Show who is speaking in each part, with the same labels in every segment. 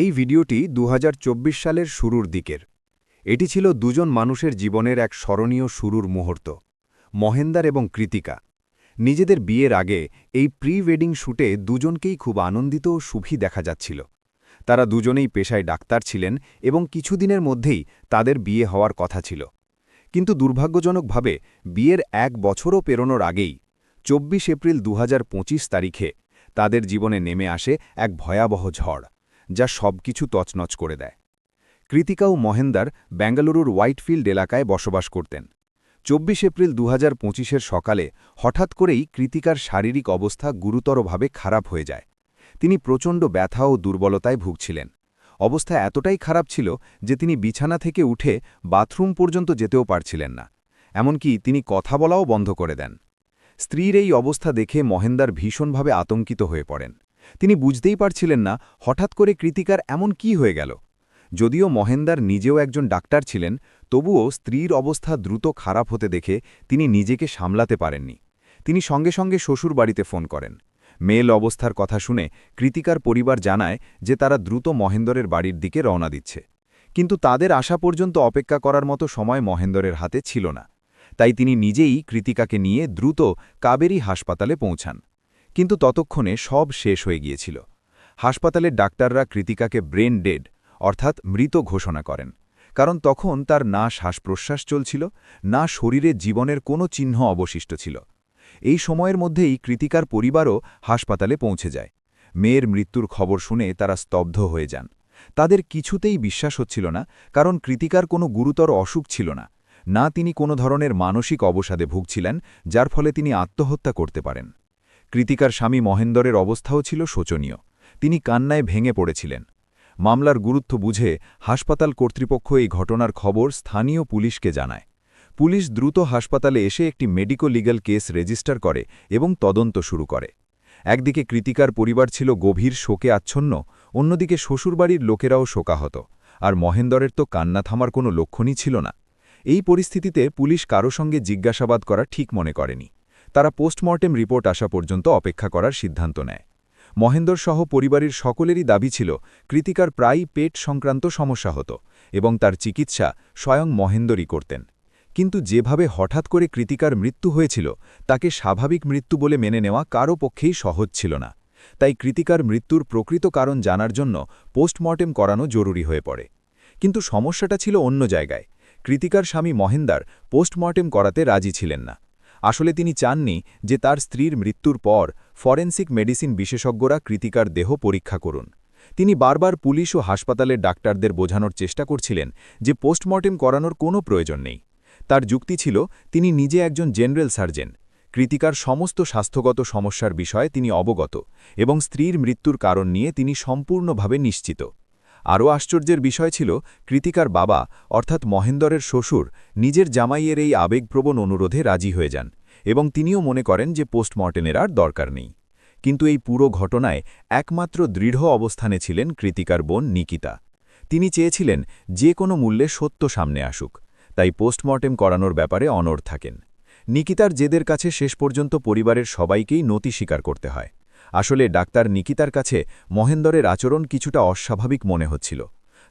Speaker 1: এই ভিডিওটি দু হাজার চব্বিশ সালের শুরুর দিকের। এটি ছিল দুজন মানুষের জীবনের এক স্মরণীয় শুরুর মুহূর্ত, মহেন্দার এবং কৃতিকা। নিজেদের বিয়ের আগে এই প্রি ওয়েডিং শ্যুটে দুজনকেই খুব আনন্দিত ও সুখী দেখা যাচ্ছিল। তারা দুজনেই পেশায় ডাক্তার ছিলেন এবং কিছুদিনের মধ্যেই তাদের বিয়ে হওয়ার কথা ছিল। কিন্তু দুর্ভাগ্যজনকভাবে বিয়ের এক বছরও পেরোনোর আগেই চব্বিশ এপ্রিল দু হাজার পঁচিশ তারিখে তাদের জীবনে নেমে আসে এক ভয়াবহ ঝড়। যা সবকিছু তছনছ করে দেয়। কৃতিকা ও মহেন্দার বেঙ্গালুরুর হোয়াইটফিল্ড এলাকায় বসবাস করতেন। চব্বিশ এপ্রিল দু হাজার সকালে হঠাৎ করেই কৃতিকার শারীরিক অবস্থা গুরুতরভাবে খারাপ হয়ে যায়। তিনি প্রচণ্ড ব্যথা ও দুর্বলতায় ভুগছিলেন। অবস্থা এতটাই খারাপ ছিল যে তিনি বিছানা থেকে উঠে বাথরুম পর্যন্ত যেতেও পারছিলেন না। এমনকি তিনি কথা বলাও বন্ধ করে দেন। স্ত্রীর এই অবস্থা দেখে মহেন্দার ভীষণভাবে আতঙ্কিত হয়ে পড়েন। তিনি বুঝতেই পারছিলেন না হঠাৎ করে কৃতিকার এমন কি হয়ে গেল। যদিও মহেন্দার নিজেও একজন ডাক্তার ছিলেন, তবুও স্ত্রীর অবস্থা দ্রুত খারাপ হতে দেখে তিনি নিজেকে সামলাতে পারেননি। তিনি সঙ্গে সঙ্গে শ্বশুর বাড়িতে ফোন করেন। মেল অবস্থার কথা শুনে কৃতিকার পরিবার জানায় যে তারা দ্রুত মহেন্দরের বাড়ির দিকে রওনা দিচ্ছে। কিন্তু তাদের আসা পর্যন্ত অপেক্ষা করার মতো সময় মহেন্দরের হাতে ছিল না। তাই তিনি নিজেই কৃতিকাকে নিয়ে দ্রুত কাবেরী হাসপাতালে পৌঁছান। কিন্তু ততক্ষণে সব শেষ হয়ে গিয়েছিল। হাসপাতালের ডাক্তাররা কৃতিকাকে ব্রেন ডেড, অর্থাৎ মৃত ঘোষণা করেন। কারণ তখন তার না শ্বাস প্রশ্বাস চলছিল, না শরীরে জীবনের কোনো চিহ্ন অবশিষ্ট ছিল। এই সময়ের মধ্যেই কৃতিকার পরিবারও হাসপাতালে পৌঁছে যায়। মেয়ের মৃত্যুর খবর শুনে তারা স্তব্ধ হয়ে যান। তাদের কিছুতেই বিশ্বাস হচ্ছিল না, কারণ কৃতিকার কোনো গুরুতর অসুখ ছিল না। না তিনি কোনো ধরনের মানসিক অবসাদে ভুগছিলেন, যার ফলে তিনি আত্মহত্যা করতে পারেন। কৃতিকার স্বামী মহেন্দরের অবস্থাও ছিল শোচনীয়। তিনি কান্নায় ভেঙে পড়েছিলেন। মামলার গুরুত্ব বুঝে হাসপাতাল কর্তৃপক্ষ এই ঘটনার খবর স্থানীয় পুলিশকে জানায়। পুলিশ দ্রুত হাসপাতালে এসে একটি মেডিকো লিগাল কেস রেজিস্টার করে এবং তদন্ত শুরু করে। একদিকে কৃতিকার পরিবার ছিল গভীর শোকে আচ্ছন্ন, অন্যদিকে শ্বশুরবাড়ির লোকেরাও শোকাহত, আর মহেন্দরের তো কান্না থামার কোনো লক্ষণই ছিল না। এই পরিস্থিতিতে পুলিশ কারও সঙ্গে জিজ্ঞাসাবাদ করা ঠিক মনে করেনি। তারা পোস্টমর্টেম রিপোর্ট আসা পর্যন্ত অপেক্ষা করার সিদ্ধান্ত নেয়। মহেন্দর সহ পরিবারের সকলেরই দাবি ছিল, কৃতিকার প্রায়ই পেট সংক্রান্ত সমস্যা হতো এবং তার চিকিৎসা স্বয়ং মহেন্দরই করতেন। কিন্তু যেভাবে হঠাৎ করে কৃতিকার মৃত্যু হয়েছিল, তাকে স্বাভাবিক মৃত্যু বলে মেনে নেওয়া কারও পক্ষেই সহজ ছিল না। তাই কৃতিকার মৃত্যুর প্রকৃত কারণ জানার জন্য পোস্টমর্টেম করানো জরুরি হয়ে পড়ে। কিন্তু সমস্যাটা ছিল অন্য জায়গায়। কৃতিকার স্বামী মহেন্দার পোস্টমর্টেম করাতে রাজি ছিলেন না। আসলে তিনি চাননি যে তার স্ত্রীর মৃত্যুর পর ফরেন্সিক মেডিসিন বিশেষজ্ঞরা কৃতিকার দেহ পরীক্ষা করুন। তিনি বারবার পুলিশ ও হাসপাতালের ডাক্তারদের বোঝানোর চেষ্টা করছিলেন যে পোস্টমর্টেম করানোর কোনো প্রয়োজন নেই। তার যুক্তি ছিল, তিনি নিজে একজন জেনারেল সার্জেন। কৃতিকার সমস্ত স্বাস্থ্যগত সমস্যার বিষয়ে তিনি অবগত এবং স্ত্রীর মৃত্যুর কারণ নিয়ে তিনি সম্পূর্ণভাবে নিশ্চিত। আরও আশ্চর্যের বিষয় ছিল, কৃতিকার বাবা, অর্থাৎ মহেন্দরের শ্বশুর, নিজের জামাইয়ের এই আবেগপ্রবণ অনুরোধে রাজি হয়ে যান, এবং তিনিও মনে করেন যে পোস্টমর্টেমের আর দরকার নেই। কিন্তু এই পুরো ঘটনায় একমাত্র দৃঢ় অবস্থানে ছিলেন কৃতিকার বোন নিকিতা। তিনি চেয়েছিলেন যে কোনো মূল্যে সত্য সামনে আসুক, তাই পোস্টমর্টেম করানোর ব্যাপারে অনড় থাকেন। নিকিতার জেদের কাছে শেষ পর্যন্ত পরিবারের সবাইকেই নতি স্বীকার করতে হয়। আসলে ডাক্তার নিকিতার কাছে মহেন্দরের আচরণ কিছুটা অস্বাভাবিক মনে হচ্ছিল।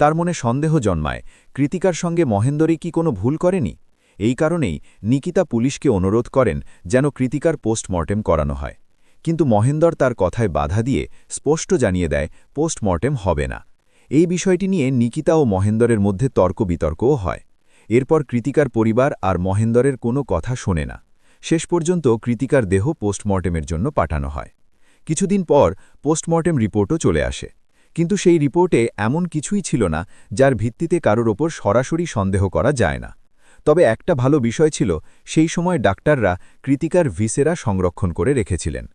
Speaker 1: তার মনে সন্দেহ জন্মায়, কৃতিকার সঙ্গে মহেন্দরই কি কোনো ভুল করেনি? এই কারণেই নিকিতা পুলিশকে অনুরোধ করেন যেন কৃতিকার পোস্টমর্টেম করানো হয়। কিন্তু মহেন্দর তার কথায় বাধা দিয়ে স্পষ্ট জানিয়ে দেয়, পোস্টমর্টেম হবে না। এই বিষয়টি নিয়ে নিকিতা ও মহেন্দরের মধ্যে তর্ক বিতর্কও হয়। এরপর কৃতিকার পরিবার আর মহেন্দরের কোনো কথা শোনে না। শেষ পর্যন্ত কৃতিকার দেহ পোস্টমর্টেমের জন্য পাঠানো হয়। কিছুদিন পর পোস্টমর্টেম রিপোর্টও চলে আসে। কিন্তু সেই রিপোর্টে এমন কিছুই ছিল না যার ভিত্তিতে কারোর ওপর সরাসরি সন্দেহ করা যায় না। তবে একটা ভালো বিষয় ছিল, সেই সময় ডাক্তাররা কৃতিকার ভিসেরা সংরক্ষণ করে রেখেছিলেন।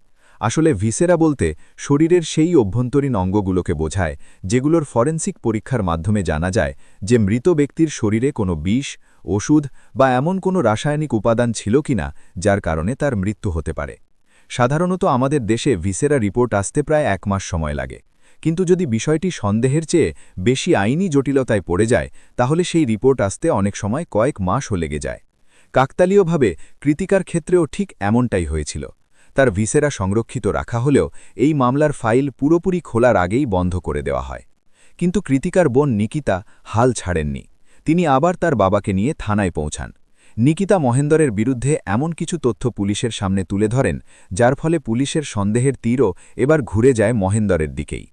Speaker 1: আসলে ভিসেরা বলতে শরীরের সেই অভ্যন্তরীণ অঙ্গগুলোকে বোঝায়, যেগুলোর ফরেন্সিক পরীক্ষার মাধ্যমে জানা যায় যে মৃত ব্যক্তির শরীরে কোনো বিষ, ওষুধ বা এমন কোনো রাসায়নিক উপাদান ছিল কিনা, যার কারণে তার মৃত্যু হতে পারে। সাধারণত আমাদের দেশে ভিসেরা রিপোর্ট আসতে প্রায় এক মাস সময় লাগে। কিন্তু যদি বিষয়টি সন্দেহের চেয়ে বেশি আইনি জটিলতায় পড়ে যায়, তাহলে সেই রিপোর্ট আসতে অনেক সময় কয়েক মাসও লেগে যায়। কাকতালীয়ভাবে কৃতিকার ক্ষেত্রেও ঠিক এমনটাই হয়েছিল। তার ভিসেরা সংরক্ষিত রাখা হলেও এই মামলার ফাইল পুরোপুরি খোলার আগেই বন্ধ করে দেওয়া হয়।
Speaker 2: কিন্তু কৃতিকার বোন নিকিতা হাল ছাড়েননি। তিনি আবার তার বাবাকে নিয়ে থানায় পৌঁছান। নিকিতা মহেন্দরের বিরুদ্ধে এমন কিছু তথ্য পুলিশের সামনে তুলে ধরেন, যার ফলে পুলিশের সন্দেহের তীরও এবার ঘুরে যায় মহেন্দরের দিকেই।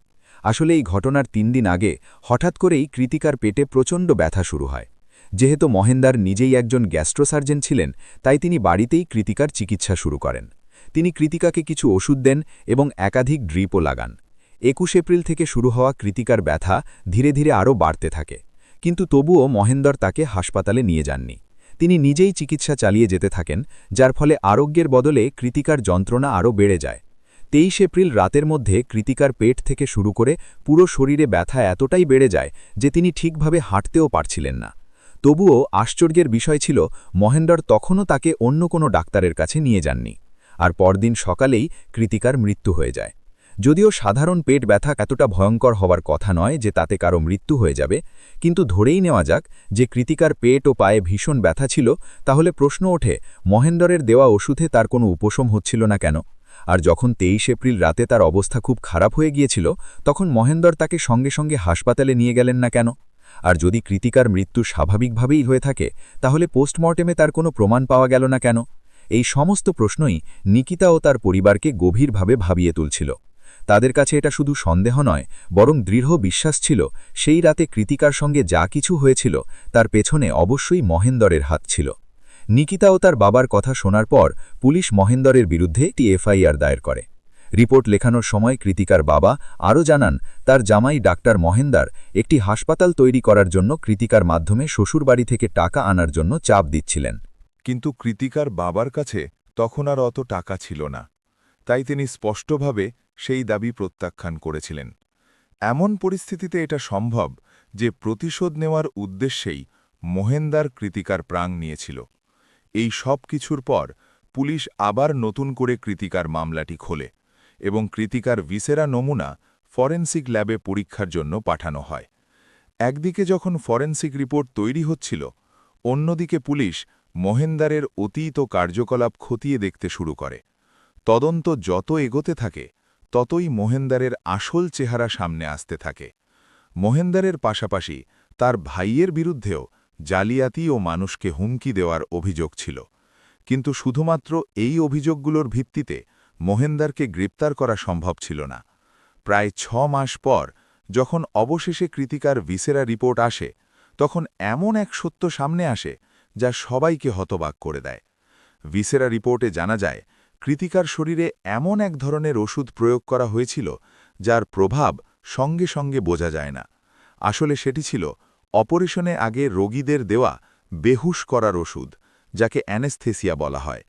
Speaker 2: আসলে এই ঘটনার তিন দিন আগে হঠাৎ করেই কৃতিকার পেটে প্রচণ্ড ব্যথা শুরু হয়। যেহেতু মহেন্দার নিজেই একজন গ্যাস্ট্রোসার্জেন ছিলেন, তাই তিনি বাড়িতেই কৃতিকার চিকিৎসা শুরু করেন। তিনি কৃতিকাকে কিছু ওষুধ দেন এবং একাধিক ড্রিপও লাগান। একুশ এপ্রিল থেকে শুরু হওয়া কৃতিকার ব্যথা ধীরে ধীরে আরও বাড়তে থাকে। কিন্তু তবুও মহেন্দর তাকে হাসপাতালে নিয়ে যাননি। তিনি নিজেই চিকিৎসা চালিয়ে যেতে থাকেন, যার ফলে আরোগ্যের বদলে কৃতিকার যন্ত্রণা আরও বেড়ে যায়। তেইশ এপ্রিল রাতের মধ্যে কৃতিকার পেট থেকে শুরু করে পুরো শরীরে ব্যথা এতটাই বেড়ে যায় যে তিনি ঠিকভাবে হাঁটতেও পারছিলেন না। তবুও আশ্চর্যের বিষয় ছিল মহেন্দর তখনও তাকে অন্য কোনো ডাক্তারের কাছে নিয়ে যাননি। আর পরদিন সকালেই কৃতিকার মৃত্যু হয়ে যায়। যদিও সাধারণ পেট ব্যথা এতটা ভয়ঙ্কর হওয়ার কথা নয় যে তাতে কারও মৃত্যু হয়ে যাবে, কিন্তু ধরেই নেওয়া যাক যে কৃতিকার পেট ও পায়ে ভীষণ ব্যথা ছিল, তাহলে প্রশ্ন ওঠে মহেন্দরের দেওয়া ওষুধে তার কোনো উপশম হচ্ছিল না কেন? আর যখন তেইশ এপ্রিল রাতে তার অবস্থা খুব খারাপ হয়ে গিয়েছিল, তখন মহেন্দর তাকে সঙ্গে সঙ্গে হাসপাতালে নিয়ে গেলেন না কেন? আর যদি কৃতিকার মৃত্যু স্বাভাবিকভাবেই হয়ে থাকে, তাহলে পোস্টমর্টেমে তার কোনো প্রমাণ পাওয়া গেল না কেন? এই সমস্ত প্রশ্নই নিকিতা ও তার পরিবারকে গভীরভাবে ভাবিয়ে তুলছিল। তাদের কাছে এটা শুধু সন্দেহ নয়, বরং দৃঢ় বিশ্বাস ছিল, সেই রাতে কৃতিকার সঙ্গে যা কিছু হয়েছিল তার পেছনে অবশ্যই মহেন্দরের হাত ছিল। নিকিতা ও তার বাবার কথা শোনার পর পুলিশ মহেন্দরের বিরুদ্ধে একটি এফআইআর দায়ের করে। রিপোর্ট লেখানোর সময় কৃতিকার বাবা আরও জানান, তার জামাই ডাক্তার মহেন্দার একটি হাসপাতাল তৈরি করার জন্য কৃতিকার মাধ্যমে শ্বশুরবাড়ি থেকে টাকা আনার জন্য চাপ দিচ্ছিলেন।
Speaker 3: কিন্তু কৃতিকার বাবার কাছে তখন আর অত টাকা ছিল না। তাই তিনি স্পষ্টভাবে সেই দাবি প্রত্যাখ্যান করেছিলেন। এমন পরিস্থিতিতে এটা সম্ভব যে প্রতিশোধ নেওয়ার উদ্দেশ্যেই মহেন্দার কৃতিকার প্রাণ নিয়েছিল। এই সব কিছুর পর পুলিশ আবার নতুন করে কৃতিকার মামলাটি খোলে এবং কৃতিকার ভিসেরা নমুনা ফরেন্সিক ল্যাবে পরীক্ষার জন্য পাঠানো হয়। একদিকে যখন ফরেন্সিক রিপোর্ট তৈরি হচ্ছিল, অন্যদিকে পুলিশ মহেন্দারের অতীত কার্যকলাপ খতিয়ে দেখতে শুরু করে। তদন্ত যত এগোতে থাকে, ততই মহেন্দারের আসল চেহারা সামনে আসতে থাকে। মহেন্দারের পাশাপাশি তার ভাইয়ের বিরুদ্ধেও জালিয়াতি ও মানুষকে হুমকি দেওয়ার অভিযোগ ছিল। কিন্তু শুধুমাত্র এই অভিযোগগুলোর ভিত্তিতে মহেন্দারকে গ্রেপ্তার করা সম্ভব ছিল না। প্রায় ছ মাস পর যখন অবশেষে কৃতিকার ভিসেরা রিপোর্ট আসে, তখন এমন এক সত্য সামনে আসে যা সবাইকে হতবাক করে দেয়। ভিসেরা রিপোর্টে জানা যায় কৃতিকার শরীরে এমন এক ধরনের ওষুধ প্রয়োগ করা হয়েছিল, যার প্রভাব সঙ্গে সঙ্গে বোঝা যায় না। আসলে সেটি ছিল অপারেশনে আগে রোগীদের দেওয়া বেহুশ করার ওষুধ, যাকে অ্যানেস্থেসিয়া বলা হয়।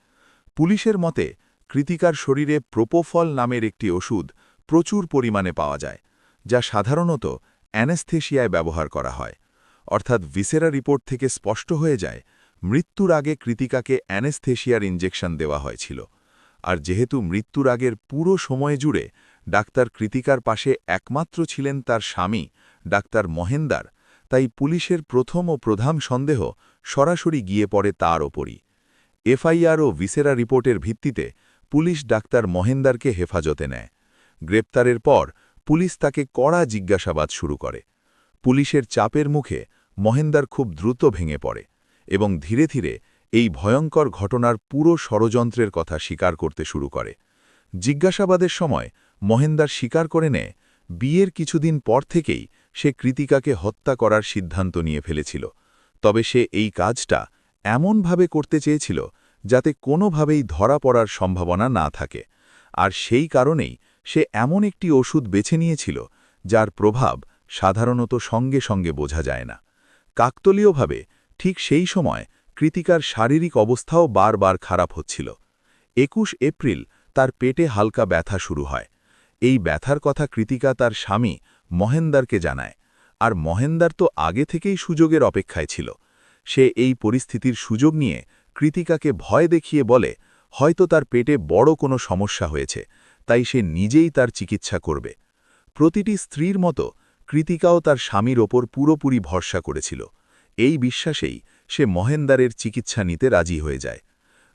Speaker 3: পুলিশের মতে, কৃতিকার শরীরে প্রোপোফল নামের একটি ওষুধ প্রচুর পরিমাণে পাওয়া যায়, যা সাধারণত অ্যানেস্থেসিয়ায় ব্যবহার করা হয়। অর্থাৎ ভিসেরা রিপোর্ট থেকে স্পষ্ট হয়ে যায়, মৃত্যুর আগে কৃতিকাকে অ্যানেস্থেসিয়ার ইঞ্জেকশন দেওয়া হয়েছিল। আর যেহেতু মৃত্যুর আগের পুরো সময় জুড়ে ডাক্তার কৃতিকার পাশে একমাত্র ছিলেন তার স্বামী, ডাক্তার মহেন্দার, তাই পুলিশের প্রথম ও প্রধান সন্দেহ সরাসরি গিয়ে পড়ে তার ওপরই। এফআইআর ও ভিসেরা রিপোর্টের ভিত্তিতে পুলিশ ডাক্তার মহেন্দারকে হেফাজতে নেয়। গ্রেপ্তারের পর পুলিশ তাকে কড়া জিজ্ঞাসাবাদ শুরু করে। পুলিশের চাপের মুখে মহেন্দার খুব দ্রুত ভেঙে পড়ে এবং ধীরে ধীরে এই ভয়ঙ্কর ঘটনার পুরো ষড়যন্ত্রের কথা স্বীকার করতে শুরু করে। জিজ্ঞাসাবাদের সময় মহেন্দার স্বীকার করে নেয়, বিয়ের কিছুদিন পর থেকেই সে কৃতিকাকে হত্যা করার সিদ্ধান্ত নিয়ে ফেলেছিল। তবে সে এই কাজটা এমনভাবে করতে চেয়েছিল যাতে কোনোভাবেই ধরা পড়ার সম্ভাবনা না থাকে। আর সেই কারণেই সে এমন একটি ওষুধ বেছে নিয়েছিল, যার প্রভাব সাধারণত সঙ্গে সঙ্গে বোঝা যায় না। কাকতলীয়ভাবে ঠিক সেই সময় কৃতিকার শারীরিক অবস্থাও বারবার খারাপ হচ্ছিল। একুশ এপ্রিল তার পেটে হালকা ব্যথা শুরু হয়। এই ব্যথার কথা কৃতিকা তার স্বামী মহেন্দারকে জানায়। আর মহেন্দার তো আগে থেকেই সুযোগের অপেক্ষায় ছিল। সে এই পরিস্থিতির সুযোগ নিয়ে কৃতিকাকে ভয় দেখিয়ে বলে, হয়তো তার পেটে বড় কোনো সমস্যা হয়েছে, তাই সে নিজেই তার চিকিৎসা করবে। প্রতিটি স্ত্রীর মতো কৃতিকাও তার স্বামীর ওপর পুরোপুরি ভরসা করেছিল। এই বিশ্বাসেই সে মহেন্দারের চিকিৎসা নিতে রাজি হয়ে যায়।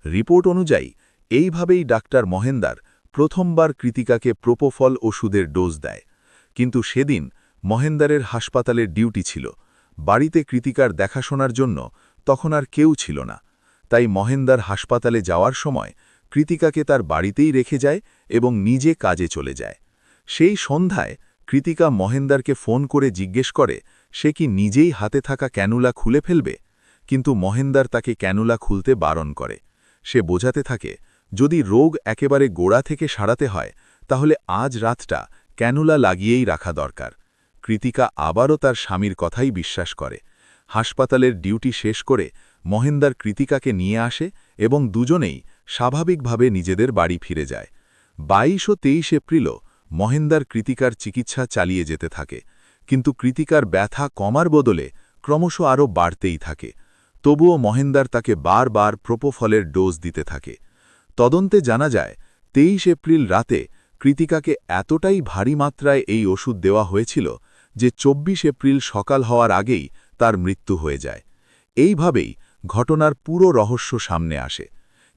Speaker 3: রিপোর্ট অনুযায়ী, এইভাবেই ডাক্তার মহেন্দার প্রথমবার কৃতিকাকে প্রোপোফল ওষুধের ডোজ দেয়। কিন্তু সেদিন মহেন্দারের হাসপাতালের ডিউটি ছিল। বাড়িতে কৃতিকার দেখাশোনার জন্য তখন আর কেউ ছিল না। তাই মহেন্দার হাসপাতালে যাওয়ার সময় কৃতিকাকে তার বাড়িতেই রেখে যায় এবং নিজে কাজে চলে যায়। সেই সন্ধ্যায় কৃতিকা মহেন্দারকে ফোন করে জিজ্ঞেস করে, সে কি নিজেই হাতে থাকা ক্যানুলা খুলে ফেলবে? কিন্তু মহেন্দার তাকে ক্যানুলা খুলতে বারণ করে। সে বোঝাতে থাকে, যদি রোগ একেবারে গোড়া থেকে সারাতে হয়, তাহলে আজ রাতটা ক্যানুলা লাগিয়েই রাখা দরকার। কৃতিকা আবারও তার স্বামীর কথাই বিশ্বাস করে। হাসপাতালের ডিউটি শেষ করে মহেন্দার কৃতিকাকে নিয়ে আসে এবং দুজনেই স্বাভাবিকভাবে নিজেদের বাড়ি ফিরে যায়। বাইশ ও তেইশ এপ্রিলও মহেন্দার কৃতিকার চিকিৎসা চালিয়ে যেতে থাকে, কিন্তু কৃতিকার ব্যথা কমার বদলে ক্রমশ আরও বাড়তেই থাকে। তবুও মহেন্দার তাকে বারবার প্রোপোফলের ডোজ দিতে থাকে। তদন্তে জানা যায়, তেইশ এপ্রিল রাতে কৃতিকাকে এতটাই ভারী মাত্রায় এই ওষুধ দেওয়া হয়েছিল যে ২৪ এপ্রিল সকাল হওয়ার আগেই তার মৃত্যু হয়ে যায়। এইভাবেই ঘটনার পুরো রহস্য সামনে আসে।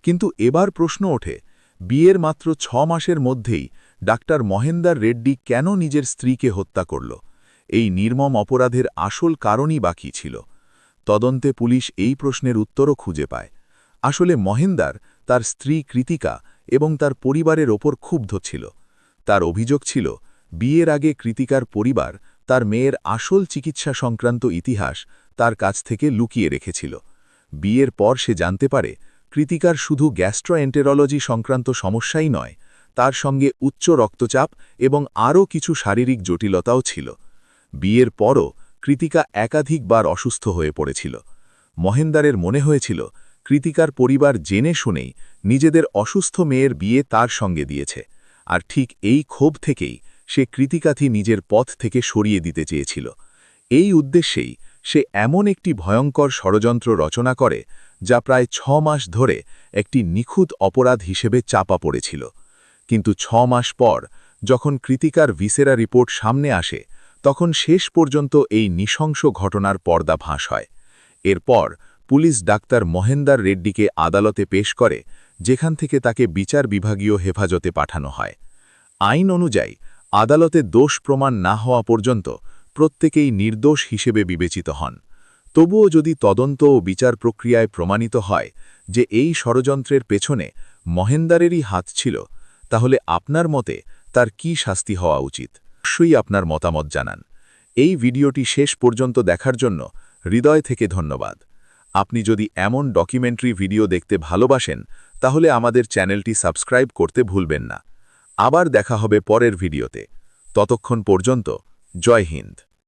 Speaker 3: কিন্তু এবার প্রশ্ন ওঠে, বিয়ের মাত্র ছ মাসের মধ্যেই ডাক্তার মহেন্দার রেড্ডি কেন নিজের স্ত্রীকে হত্যা করল? এই নির্মম অপরাধের আসল কারণই বাকি ছিল? তদন্তে পুলিশ এই প্রশ্নের উত্তরও খুঁজে পায়। আসলে মহেন্দার তার স্ত্রী কৃতিকা এবং তার পরিবারের ওপর ক্ষুব্ধ ছিল। তার অভিযোগ ছিল, বিয়ের আগে কৃতিকার পরিবার তার মেয়ের আসল চিকিৎসা সংক্রান্ত ইতিহাস তার কাছ থেকে লুকিয়ে রেখেছিল। বিয়ের পর সে জানতে পারে, কৃতিকার শুধু গ্যাস্ট্রোএন্টেরোলজি সংক্রান্ত সমস্যাই নয়, তার সঙ্গে উচ্চ রক্তচাপ এবং আরও কিছু শারীরিক জটিলতাও ছিল। বিয়ের পরও কৃতিকা একাধিকবার অসুস্থ হয়ে পড়েছিল। মহেন্দারের মনে হয়েছিল, কৃতিকার পরিবার জেনে শুনেই নিজেদের অসুস্থ মেয়ের বিয়ে তার সঙ্গে দিয়েছে, আর ঠিক এই ক্ষোভ থেকেই সে কৃতিকাথি নিজের পথ থেকে সরিয়ে দিতে চেয়েছিল। এই উদ্দেশ্যেই সে এমন একটি ভয়ঙ্কর ষড়যন্ত্র রচনা করে, যা প্রায় ছ মাস ধরে একটি নিখুঁত অপরাধ হিসেবে চাপা পড়েছিল। কিন্তু ছ মাস পর, যখন কৃতিকার ভিসেরা রিপোর্ট সামনে আসে তখন শেষ পর্যন্ত এই নৃশংস ঘটনার পর্দা ফাঁস হয়। এরপর পুলিশ ডাক্তার মহেন্দার রেড্ডিকে আদালতে পেশ করে, যেখান থেকে তাকে বিচার বিভাগীয় হেফাজতে পাঠানো হয়। আইন অনুযায়ী, আদালতে দোষ প্রমাণ না হওয়া পর্যন্ত প্রত্যেকেই নির্দোষ হিসেবে বিবেচিত হন। তবুও যদি তদন্ত ও বিচার প্রক্রিয়ায় প্রমাণিত হয় যে এই ষড়যন্ত্রের পেছনে মহেন্দারেরই হাত ছিল, তাহলে আপনার মতে তার কি শাস্তি হওয়া উচিত? অবশ্যই আপনার মতামত জানান। এই ভিডিওটি শেষ পর্যন্ত দেখার জন্য হৃদয় থেকে ধন্যবাদ। আপনি যদি এমন ডকুমেন্টারি ভিডিও দেখতে ভালোবাসেন, তাহলে আমাদের চ্যানেলটি সাবস্ক্রাইব করতে ভুলবেন না। আবার দেখা হবে পরের ভিডিওতে। ততক্ষণ পর্যন্ত, জয় হিন্দ।